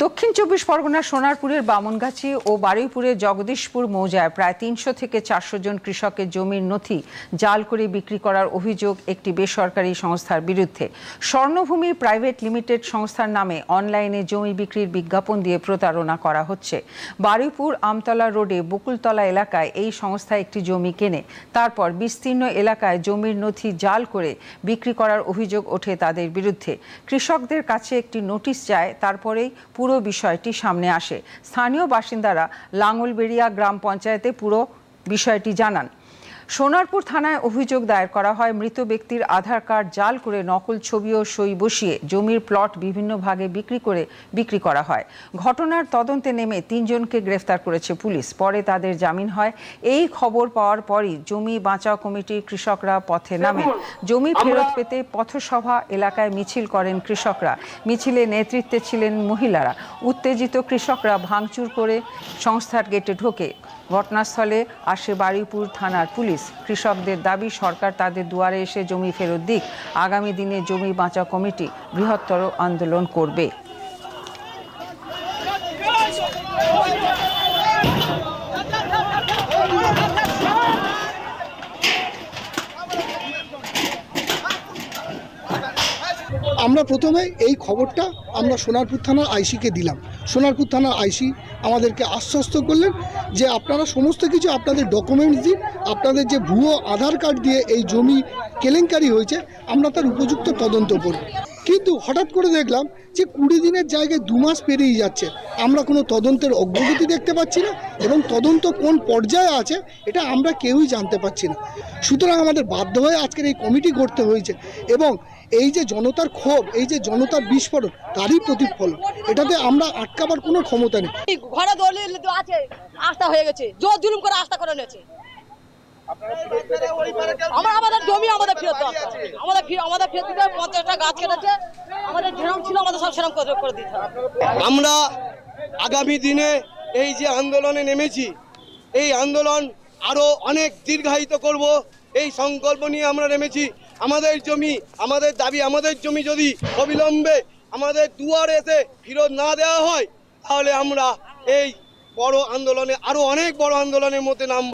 দক্ষিণ চব্বিশ পরগনার সোনারপুরের বামনগাছি ও বারুইপুরের জগদীশপুর মৌজায় প্রায় তিনশো থেকে চারশো জন কৃষকের জমির নথি জাল করে বিক্রি করার অভিযোগ একটি বেসরকারি সংস্থার বিরুদ্ধে। স্বর্ণভূমি প্রাইভেট লিমিটেড সংস্থার নামে অনলাইনে জমি বিক্রির বিজ্ঞাপন দিয়ে প্রতারণা করা হচ্ছে। বারুইপুর আমতলা রোডে বকুলতলা এলাকায় এই সংস্থা একটি জমি কেনে। তারপর বিস্তীর্ণ এলাকায় জমির নথি জাল করে বিক্রি করার অভিযোগ ওঠে তাদের বিরুদ্ধে। কৃষকদের কাছে একটি নোটিশ যায়, তারপরেই পুরো বিষয়টি সামনে আসে। স্থানীয় বাসিন্দারা লাঙ্গলবেড়িয়া গ্রাম পঞ্চায়েতে পুরো বিষয়টি জানান। সোনারপুর থানায় অভিযোগ দায়ের করা হয় মৃত ব্যক্তির আধার কার্ড জাল করে নকল ছবি ও সই বসিয়ে জমির প্লট বিভিন্ন ভাগে বিক্রি করে বিক্রি করা হয়। ঘটনার তদন্তে নেমে তিনজনকে গ্রেফতার করেছে পুলিশ। পরে তাদের জামিন হয়। এই খবর পাওয়ার পরই জমি বাঁচাও কমিটির কৃষকরা পথে নামে জমি ফেরত পেতে পথসভা এলাকায় মিছিল করেন কৃষকরা। মিছিলে নেতৃত্বে ছিলেন মহিলারা। উত্তেজিত কৃষকরা ভাঙচুর করে সংস্থার গেটে ঢোকে। ঘটনাস্থলে আসে বারুইপুর থানার পুলিশ। কৃষকদের দাবি, সরকার তাদের দুয়ারে এসে জমি ফেরত দিক। আগামী দিনে জমি বাঁচা কমিটি বৃহত্তর আন্দোলন করবে। আমরা প্রথমে এই খবরটা আমরা সোনারপুর থানার আইসিকে দিলাম। সোনারপুর থানার আইসি আমাদেরকে আশ্বস্ত করলেন যে আপনারা সমস্ত কিছু আপনাদের ডকুমেন্টস দিন, আপনাদের যে ভুয়ো আধার কার্ড দিয়ে এই জমি কেলেঙ্কারি হয়েছে, আমরা তার উপযুক্ত তদন্ত করব। কিন্তু হঠাৎ করে দেখলাম যে কুড়ি দিনের জায়গায় দু মাস পেরিয়ে যাচ্ছে। আমরা কোনো তদন্তের অগ্রগতি দেখতে পাচ্ছি না এবং তদন্ত কোন পর্যায়ে আছে এটা আমরা কেউই জানতে পারছি না। সুতরাং আমাদের বাধ্য হয়ে আজকের এই কমিটি গড়তে হয়েছে এবং এই যে জনতার ক্ষোভ এই যে জনতার বিস্ফোরণ তারই প্রতিফলন এটাতে আমরা আটকাবার কোনো ক্ষমতা নেই। ঘরে দলিল আছে আস্থা হয়ে গেছে। জোর জুলুম করে আস্থা করে নিয়েছে। আমরা আমাদের জমি আমাদের ফেরত আমাদের আমাদের ফেরত দিতে পঞ্চাশটা গাছ কেটেছে। আমাদের যেরকম ছিল আমাদের সব সেরকম করে দিতে আমরা আগামী দিনে এই যে আন্দোলনে নেমেছি, এই আন্দোলন আরও অনেক দীর্ঘায়িত করব। এই সংকল্প নিয়ে আমরা নেমেছি। আমাদের জমি, আমাদের দাবি, আমাদের জমি যদি অবিলম্বে আমাদের দুয়ারে এসে ফেরত না দেওয়া হয়, তাহলে আমরা এই বড় আন্দোলনে, আরও অনেক বড় আন্দোলনের মধ্যে নাম